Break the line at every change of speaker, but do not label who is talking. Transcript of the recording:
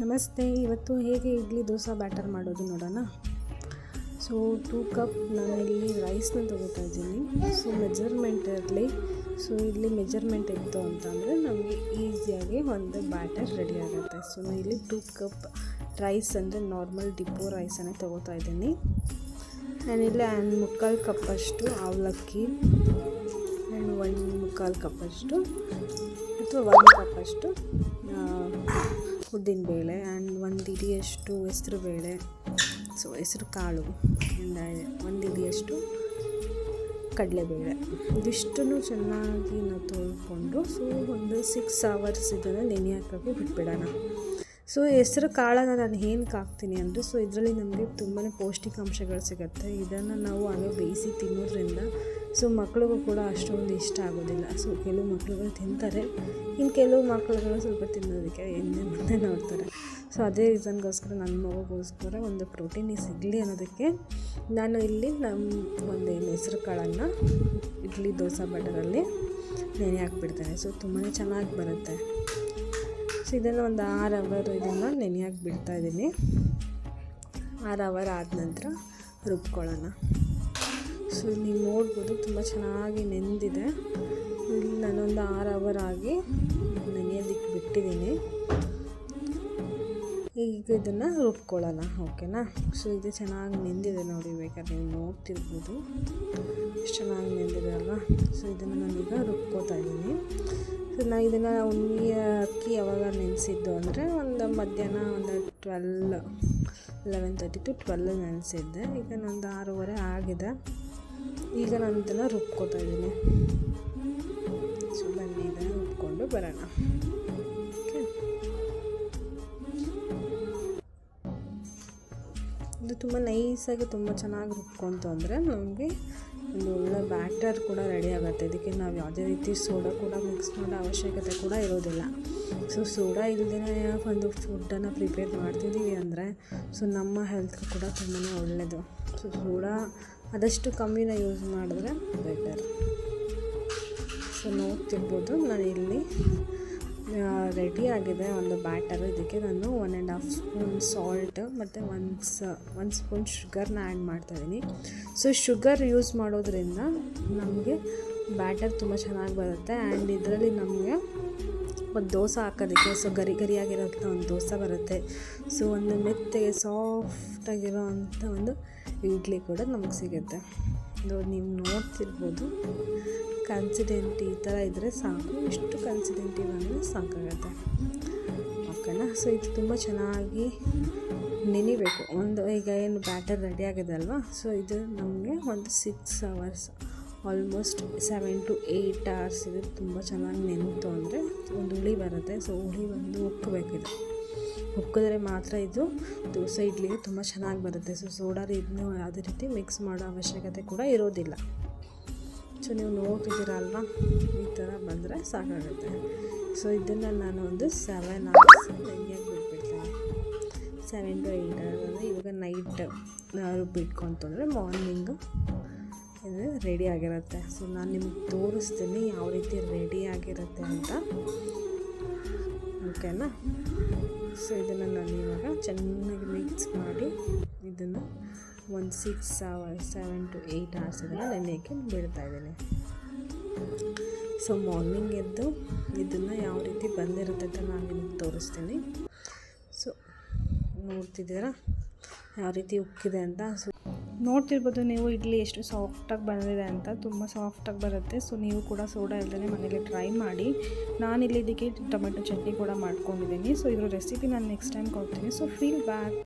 ನಮಸ್ತೆ, ಇವತ್ತು ಹೇಗೆ ಇಡ್ಲಿ ದೋಸೆ ಬ್ಯಾಟರ್ ಮಾಡೋದು ನೋಡೋಣ? ಸೊ ಟೂ ಕಪ್ ನಾನಿಲ್ಲಿ ರೈಸ್ನ ತೊಗೋತಾ ಇದ್ದೀನಿ. ಸೊ ಮೆಜರ್ಮೆಂಟ್ ಇರಲಿ ಸೊ ಇಲ್ಲಿ ಮೆಜರ್ಮೆಂಟ್ ಇತ್ತು ಅಂತಂದರೆ ನಮಗೆ ಈಸಿಯಾಗಿ ಒಂದು ಬ್ಯಾಟರ್ ರೆಡಿ ಆಗುತ್ತೆ. ಸೊ ನಾನು ಇಲ್ಲಿ ಟೂ ಕಪ್ ರೈಸ್ ಅಂದರೆ ನಾರ್ಮಲ್ ಡಿಪೋ ರೈಸನ್ನೇ ತೊಗೋತಾ ಇದ್ದೀನಿ. ಇಲ್ಲಿ ಆ್ಯಂಡ್ ಮುಕ್ಕಾಲು ಕಪ್ಪಷ್ಟು ಅವಲಕ್ಕಿ ಆ್ಯಂಡ್ ಒಂದು ಮುಕ್ಕಾಲು ಕಪ್ಪಷ್ಟು ಅಥವಾ ಒಂದು ಕಪ್ಪಷ್ಟು ಉದ್ದಿನಬೇಳೆ ಆ್ಯಂಡ್ ಒಂದು ಇಡಿಯಷ್ಟು ಹೆಸ್ರು ಬೇಳೆ. ಸೊ ಹೆಸ್ರು ಕಾಳು. ಆ್ಯಂಡ್ ಒಂದು ಇಡಿಯಷ್ಟು ಕಡಲೆಬೇಳೆ ಇದಿಷ್ಟನ್ನು ಚೆನ್ನಾಗಿ ನಾವು ತೊಳ್ಕೊಂಡು ಸೊ ಒಂದು ಸಿಕ್ಸ್ ಅವರ್ಸ್ ಇದನ್ನು ನೆನೆ ಹಾಕೋಕ್ಕೆ ಬಿಟ್ಬಿಡೋಣ. ಸೊ ಹೆಸರು ಕಾಳನ್ನು ನಾನು ಏನಕ್ಕೆ ಹಾಕ್ತೀನಿ ಅಂದರೆ, ಸೊ ಇದರಲ್ಲಿ ನಮಗೆ ತುಂಬಾ ಪೌಷ್ಟಿಕಾಂಶಗಳು ಸಿಗುತ್ತೆ. ಇದನ್ನು ನಾವು ಹಾಗೆ ಬೇಯಿಸಿ ತಿನ್ನೋದ್ರಿಂದ, ಸೊ ಮಕ್ಳಿಗೂ ಕೂಡ ಅಷ್ಟೊಂದು ಇಷ್ಟ ಆಗೋದಿಲ್ಲ. ಸೊ ಕೆಲವು ಮಕ್ಳುಗಳು ತಿಂತಾರೆ ಇನ್ನು ಕೆಲವು ಮಕ್ಳುಗಳು ಸ್ವಲ್ಪ ತಿನ್ನೋದಕ್ಕೆ ಎಣ್ಣೆ ಮುಂದೆ ನೋಡ್ತಾರೆ. ಸೊ ಅದೇ ರೀಸನ್ಗೋಸ್ಕರ ನನ್ನ ಮಗುಗೋಸ್ಕರ ಒಂದು ಪ್ರೋಟೀನ್ ಸಿಗಲಿ ಅನ್ನೋದಕ್ಕೆ ನಾನು ಇಲ್ಲಿ ನಮ್ಮ ಒಂದು ಹೆಸರು ಕಾಳನ್ನು, ಇಡ್ಲಿ, ದೋಸೆ, ಬಟರಲ್ಲಿ ನೆನೆ ಹಾಕ್ಬಿಡ್ತೇನೆ. ಸೊ ತುಂಬಾ ಚೆನ್ನಾಗಿ ಬರುತ್ತೆ. ಸೊ ಇದನ್ನು ಒಂದು ಆರು ಅವರ್ ಇದನ್ನು ನೆನೆಯಾಗಿ ಬಿಡ್ತಾ ಇದ್ದೀನಿ ಆರು ಅವರ್ ಆದ ನಂತರ ರುಬ್ಕೊಳ್ಳೋಣ. ಸೊ, ನೀವು ನೋಡ್ಬೋದು, ತುಂಬ ಚೆನ್ನಾಗಿ ನೆಂದಿದೆ. ಇಲ್ಲಿ ನಾನೊಂದು ಆರು ಅವರ್ ಆಗಿ ನೆನೆಯೋದಕ್ಕೆ ಬಿಟ್ಟಿದ್ದೀನಿ ಈಗ ಇದನ್ನು ರುಬ್ಕೊಳ್ಳೋಣ, ಓಕೆನಾ? ಸೊ, ಇದು ಚೆನ್ನಾಗಿ ನೆಂದಿದೆ ನೋಡಿ ಬೇಕಾದ್ರೆ ನೀವು ನೋಡ್ತಿರ್ಬೋದು. ಎಷ್ಟು ಚೆನ್ನಾಗಿ ನೆಂದಿದೆ ಅಲ್ವಾ? ಸೊ ಇದನ್ನು ನಾನೀಗ ರುಬ್ಕೋತಾ ಇದ್ದೀನಿ. ಸೊ ನಾನು ಇದನ್ನು ಉಣ್ಣಿ ಅಕ್ಕಿ ಯಾವಾಗ ನೆನೆಸಿದ್ದು ಅಂದರೆ ಒಂದು ಮಧ್ಯಾಹ್ನ ಒಂದು twelve eleven thirty to twelve ನೆನೆಸಿದ್ದೆ. ಈಗ ನಂದು ಆರೂವರೆ ಆಗಿದೆ. ಈಗ ನಾನು ಇದನ್ನು ರುಬ್ಕೋತಾ ಇದ್ದೀನಿ. ಸೊ ಬನ್ನಿ, ಇದನ್ನು ರುಬ್ಕೊಂಡು ಬರೋಣ. ಓಕೆ ಇದು ತುಂಬ ನೈಸಾಗಿ ತುಂಬ ಚೆನ್ನಾಗಿ ರುಬ್ಕೊಂತು ಅಂದರೆ ನಮಗೆ ಒಂದು ಒಳ್ಳೆ ಬ್ಯಾಟರ್ ಕೂಡ ರೆಡಿ ಆಗುತ್ತೆ. ಇದಕ್ಕೆ ನಾವು ಯಾವುದೇ ರೀತಿ ಸೋಡಾ ಕೂಡ ಮಿಕ್ಸ್ ಮಾಡೋ ಅವಶ್ಯಕತೆ ಕೂಡ ಇರೋದಿಲ್ಲ. ಸೊ ಸೋಡಾ ಇಲ್ಲದೇ ಒಂದು ಫುಡ್ಡನ್ನು ಪ್ರಿಪೇರ್ ಮಾಡ್ತಿದ್ದೀವಿ ಅಂದರೆ ಸೊ ನಮ್ಮ ಹೆಲ್ತ್ ಕೂಡ ತುಂಬಾ ಒಳ್ಳೆಯದು ಸೊ ಸೋಡಾ ಆದಷ್ಟು ಕಮ್ಮಿನ ಯೂಸ್ ಮಾಡಿದ್ರೆ ಬೆಟರ್ ಸೊ ನೋಡ್ತಿರ್ಬೋದು ನಾನು ಇಲ್ಲಿ ರೆಡಿ ಆಗಿದೆ ಒಂದು ಬ್ಯಾಟರು ಇದಕ್ಕೆ ನಾನು one and half spoon salt ಮತ್ತು ಒಂದು ಸ ಒಂದು ಸ್ಪೂನ್ ಶುಗರ್ನ ಆ್ಯಡ್ ಮಾಡ್ತಾಯಿದ್ದೀನಿ ಸೊ ಶುಗರ್ ಯೂಸ್ ಮಾಡೋದ್ರಿಂದ ನಮಗೆ ಬ್ಯಾಟರ್ ತುಂಬ ಚೆನ್ನಾಗಿ ಬರುತ್ತೆ ಆ್ಯಂಡ್ ಇದರಲ್ಲಿ ನಮಗೆ ಒಂದು ದೋಸೆ ಹಾಕೋದಕ್ಕೆ ಸೊ ಗರಿ ಗರಿಯಾಗಿರೋಂಥ ಒಂದು ದೋಸೆ ಬರುತ್ತೆ. ಸೊ ಒಂದು ಮೆತ್ತಗೆ ಸಾಫ್ಟಾಗಿರೋ ಅಂಥ ಒಂದು ಇಡ್ಲಿ ಕೂಡ ನಮಗೆ ಸಿಗುತ್ತೆ. ನೀವು ನೋಡ್ತಿರ್ಬೋದು. ಕನ್ಸಿಡೆಂಟ್ ಈ ಥರ ಇದ್ದರೆ ಸಾಕು. ಇಷ್ಟು ಕನ್ಸಿಡೆಂಟಿವ್ ಅಂದರೆ ಸಾಕಾಗತ್ತೆ. ಓಕೆನಾ ಸೊ ಇದು ತುಂಬ ಚೆನ್ನಾಗಿ ನೆನಿಬೇಕು. ಒಂದು, ಈಗ ಏನು ಬ್ಯಾಟರ್ ರೆಡಿ ಆಗಿದೆ ಅಲ್ವಾ? ಸೊ ಇದು ನಮಗೆ ಒಂದು six hours almost seven to eight hours ಇದು ತುಂಬ ಚೆನ್ನಾಗಿ ನೆನಿತು ಅಂದರೆ ಒಂದು ಹುಳಿ ಬರುತ್ತೆ. ಸೊ ಹುಳಿ ಬಂದು ಉಕ್ಕಬೇಕಿದು ಉಕ್ಕಿದ್ರೆ ಮಾತ್ರ ಇದು ದೋಸೆ ಇಡ್ಲಿಗೆ ತುಂಬ ಚೆನ್ನಾಗಿ ಬರುತ್ತೆ. ಸೊ ಸೋಡಾ ಇದನ್ನು ಯಾವುದೇ ರೀತಿ ಮಿಕ್ಸ್ ಮಾಡೋ ಅವಶ್ಯಕತೆ ಕೂಡ ಇರೋದಿಲ್ಲ. ಸೊ ನೀವು ನೋಡ್ತಿದ್ದೀರ ಅಲ್ವಾ ಈ ಥರ ಬಂದರೆ ಸಾಕಾಗುತ್ತೆ. ಸೊ ಇದನ್ನು ನಾನು ಒಂದು ಸೆವೆನ್ ಅವರ್ಸ್ ಹೆಂಗೆ ಬಿಟ್ಬಿಡ್ತೇನೆ ಸೆವೆನ್ ಟು ಏಯ್ಟ್ ಅವರ್ಸ್ ಅಂದರೆ ಇವಾಗ ನೈಟ್ ರುಬ್ಬಿಟ್ಕೊಂತಂದರೆ ಮಾರ್ನಿಂಗು ಇದು ರೆಡಿ ಆಗಿರುತ್ತೆ. ಸೊ ನಾನು ನಿಮ್ಗೆ ತೋರಿಸ್ತೀನಿ ಯಾವ ರೀತಿ ರೆಡಿ ಆಗಿರುತ್ತೆ ಅಂತ. ಓಕೆನಾ ಸೊ ಇದನ್ನು ನಾನು ಇವಾಗ ಚೆನ್ನಾಗಿ ಮಿಕ್ಸ್ ಮಾಡಿ ಇದನ್ನು ಒಂದು six hours seven to eight hours ಇದನ್ನು ನೆನೆಯೋಕ್ಕೆ ಬಿಡ್ತಾ ಇದ್ದೀನಿ. ಸೊ ಮಾರ್ನಿಂಗ್ ಎದ್ದು ಇದನ್ನು ಯಾವ ರೀತಿ ಬಂದಿರುತ್ತೆ ಅಂತ ನಾನು ನಿಮಗೆ ತೋರಿಸ್ತೀನಿ. ಸೊ ನೋಡ್ತಿದ್ದೀರಾ? ಯಾವ ರೀತಿ ಉಕ್ಕಿದೆ ಅಂತ? ಸೊ ನೋಡ್ತಿರ್ಬೋದು ನೀವು, ಇಡ್ಲಿ ಎಷ್ಟು ಸಾಫ್ಟಾಗಿ ಬಂದಿದೆ ಅಂತ ತುಂಬ ಸಾಫ್ಟಾಗಿ ಬರುತ್ತೆ ಸೊ ನೀವು ಕೂಡ ಸೋಡಾ ಇಲ್ಲದೇ ಮನೇಲಿ ಟ್ರೈ ಮಾಡಿ. ನಾನು ಇಲ್ಲಿ ಇದಕ್ಕೆ ಟೊಮೆಟೊ ಚಟ್ನಿ ಕೂಡ ಮಾಡ್ಕೊಂಡಿದ್ದೀನಿ ಸೊ ಇದ್ರ ರೆಸಿಪಿ ನಾನು ನೆಕ್ಸ್ಟ್ ಟೈಮ್ ಕೊಡ್ತೀನಿ ಸೊ ಫೀಲ್ ಬ್ಯಾಕ್